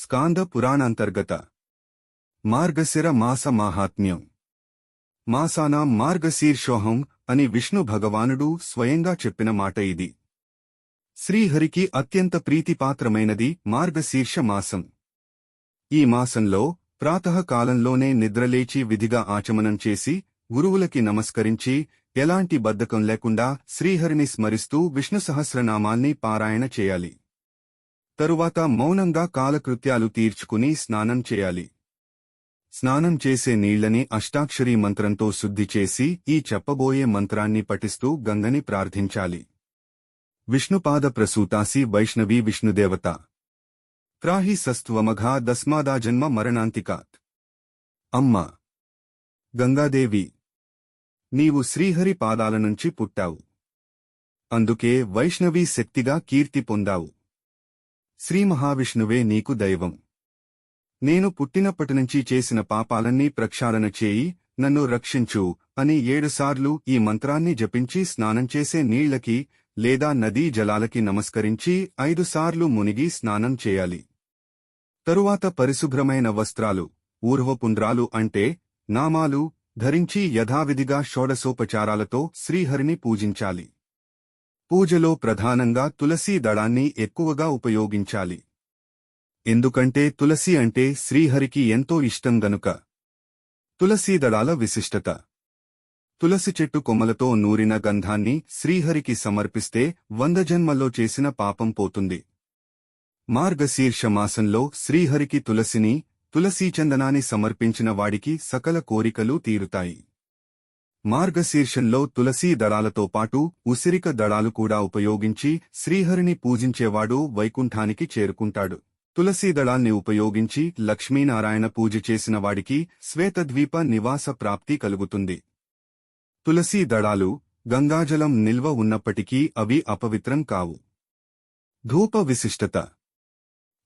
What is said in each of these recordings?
స్కాంద పురాణాంతర్గత. మార్గశిర మాస మాహాత్మ్యం. మాసానా మార్గశీర్షోహం అని విష్ణు భగవానుడు స్వయంగా చెప్పిన మాట ఇది. శ్రీహరికి అత్యంత ప్రీతిపాత్రమైనది మార్గశీర్ష మాసం. ఈ మాసంలో ప్రాతకాలంలోనే నిద్రలేచి విధిగా ఆచమనం చేసి గురువులకి నమస్కరించి ఎలాంటి బద్ధకం లేకుండా శ్రీహరిని స్మరిస్తూ విష్ణు సహస్రనామాల్ని పారాయణ చేయాలి. తరువాత మౌనంగా కాలకృత్యాలు తీర్చుకుని స్నానం చేయాలి. స్నానం చేసే నీళ్ళని అష్టాక్షరీ మంత్రంతో శుద్ధి చేసి ఈ చెప్పబోయే మంత్రాన్ని పఠిస్తూ గంగని ప్రార్థించాలి. విష్ణుపాద ప్రసూతాసి వైష్ణవి విష్ణుదేవత. త్రాహి సస్త్వమఘా దస్మాదా జన్మ మరణాంతికాత్. అమ్మ. గంగాదేవి. నీవు శ్రీహరి పాదాల నుంచి పుట్టావు. అందుకే వైష్ణవీ శక్తిగా కీర్తి పొందావు. శ్రీ మహావిష్ణువే నీకు దైవం. నేను పుట్టినప్పటినుంచి చేసిన పాపాలన్నీ ప్రక్షాళన చేయి నన్ను రక్షించు అని ఏడుసార్లు ఈ మంత్రాన్ని జపించి స్నానం చేసే నీళ్ళకి లేదా నదీ జలాలకి నమస్కరించి ఐదుసార్లు మునిగి స్నానం చేయాలి. తరువాత పరిశుభ్రమైన వస్త్రాలు ఊర్వపుండ్రాలు అంటే నామాలు ధరించి యథావిధిగా షోడసోపచారాలతో శ్రీహరిని పూజించాలి. పూజలో ప్రధానంగా తులసీ దళాన్ని ఎక్కువగా ఉపయోగించాలి. ఎందుకంటే తులసి అంటే శ్రీహరికి ఎంతో ఇష్టం గనుక. తులసీ దళాల విశిష్టత. తులసి చెట్టు కొమ్మలతో నూరిన గంధాన్ని శ్రీహరికి సమర్పిస్తే వంద జన్మల్లో చేసిన పాపం పోతుంది. మార్గశీర్ష మాసంలో శ్రీహరికి తులసిని తులసీచందనాన్ని సమర్పించిన వాడికి సకల కోరికలు తీరుతాయి. మార్గశీర్షంలో తులసీ దళాలతో పాటు ఉసిరిక దళాలు కూడా ఉపయోగించి శ్రీహరిని పూజించేవాడు వైకుంఠానికి చేరుకుంటాడు. తులసీదళాన్ని ఉపయోగించి లక్ష్మీనారాయణ పూజ చేసిన వాడికి శ్వేతద్వీప నివాస ప్రాప్తి కలుగుతుంది. తులసీ దళాలు గంగాజలం నిల్వ ఉన్నప్పటికీ అవి అపవిత్రం కావు. ధూప విశిష్టత.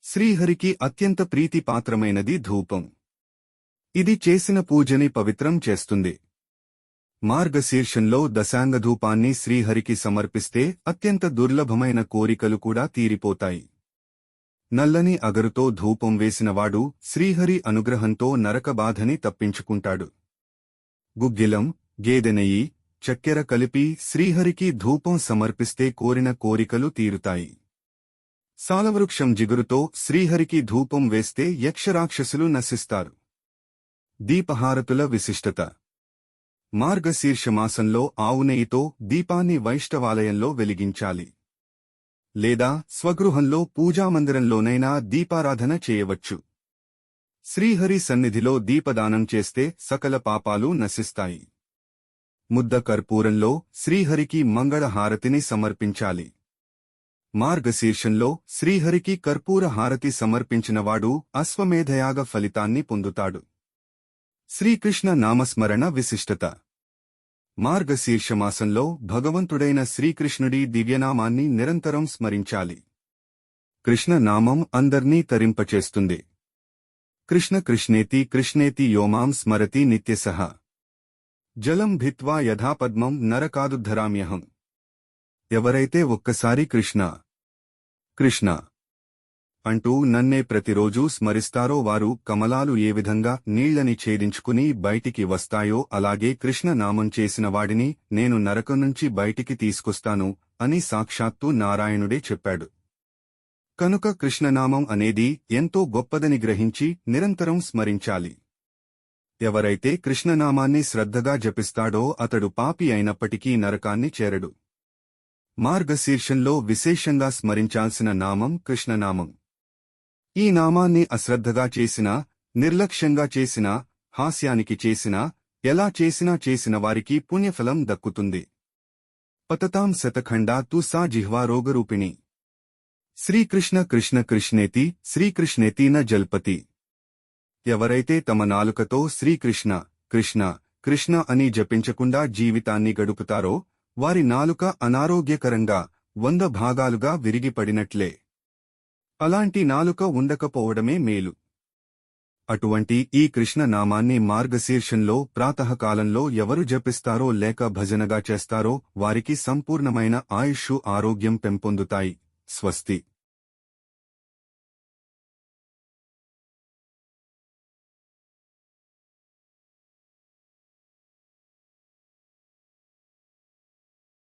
శ్రీహరికి అత్యంత ప్రీతిపాత్రమైనది ధూపం. ఇది చేసిన పూజని పవిత్రం చేస్తుంది. మార్గశీర్షంలో దశాంగధూపాన్ని శ్రీహరికి సమర్పిస్తే అత్యంత దుర్లభమైన కోరికలు కూడా తీరిపోతాయి. నల్లని అగరుతో ధూపం వేసినవాడు శ్రీహరి అనుగ్రహంతో నరకబాధని తప్పించుకుంటాడు. గుగ్గిలం గేదెనెయ్యి చక్కెర కలిపి శ్రీహరికి ధూపం సమర్పిస్తే కోరిన కోరికలు తీరుతాయి. సాలవృక్షం జిగురుతో శ్రీహరికి ధూపం వేస్తే యక్షరాక్షసులు నశిస్తారు. దీపహారతుల విశిష్టత మార్గశీర్షమాసంలో ఆవునెయ్యితో దీపాన్ని వైష్ణవాలయంలో వెలిగించాలి. లేదా స్వగృహంలో పూజామందిరంలోనైనా దీపారాధన చేయవచ్చు. శ్రీహరి సన్నిధిలో దీపదానం చేస్తే సకల పాపాలు నశిస్తాయి. ముద్ద కర్పూరంలో శ్రీహరికి మంగళహారతిని సమర్పించాలి. మార్గశీర్షంలో శ్రీహరికి కర్పూర హారతి సమర్పించినవాడు అశ్వమేధయాగ ఫలితాన్ని పొందుతాడు. శ్రీకృష్ణ నామస్మరణ విశిష్టత. మార్గశీర్షమాసంలో భగవంతుడైన శ్రీకృష్ణుడి దివ్యనామాన్ని నిరంతరం స్మరించాలి. కృష్ణ నామం అందర్నీ తరింపచేస్తుంది. కృష్ణ కృష్ణేతి కృష్ణేతి యోమాం స్మరతి నిత్యసహ జలం భిత్వా యథాపద్మం నరకాదుద్ధరామ్యహం. ఎవరైతే ఒక్కసారి కృష్ణ కృష్ణ అంటూ నన్నే ప్రతిరోజూ స్మరిస్తారో వారు కమలాలు ఏ విధంగా నీళ్ళని ఛేదించుకుని బయటికి వస్తాయో అలాగే కృష్ణ నామం చేసిన వాడిని నేను నరకం నుంచి బయటికి తీసుకొస్తాను అని సాక్షాత్తు నారాయణుడే చెప్పాడు. కనుక కృష్ణనామం అనేది ఎంతో గొప్పదని గ్రహించి నిరంతరం స్మరించాలి. ఎవరైతే కృష్ణనామాన్ని శ్రద్ధగా జపిస్తాడో అతడు పాపి అయినప్పటికీ నరకాన్ని చేరడు. మార్గశీర్షంలో విశేషంగా స్మరించాల్సిన నామం కృష్ణనామం. ఈ నామాన్ని అశ్రద్ధగా చేసినా నిర్లక్ష్యంగా చేసినా హాస్యానికి చేసినా ఎలా చేసినా చేసిన వారికి పుణ్యఫలం దక్కుతుంది. పతతాం శతఖండా తు సా జిహ్వా రోగరూపిణి. శ్రీకృష్ణ కృష్ణ కృష్ణేతి శ్రీకృష్ణేతి న జల్పతి. ఎవరైతే తమ నాలుకతో శ్రీకృష్ణ కృష్ణ కృష్ణ అని జపించకుండా జీవితాన్ని గడుపుతారో వారి నాలుక అనారోగ్యకరంగా వంద భాగాలుగా విరిగిపడినట్లే. అలాంటి నాలుక ఉండకపోవడమే మేలు. అటువంటి ఈ కృష్ణ నామాన్ని మార్గశీర్షంలో ప్రాతకాలంలో ఎవరు జపిస్తారో లేక భజనగా చేస్తారో వారికి సంపూర్ణమైన ఆయుష్షు ఆరోగ్యం పెంపొందుతాయి. స్వస్తి.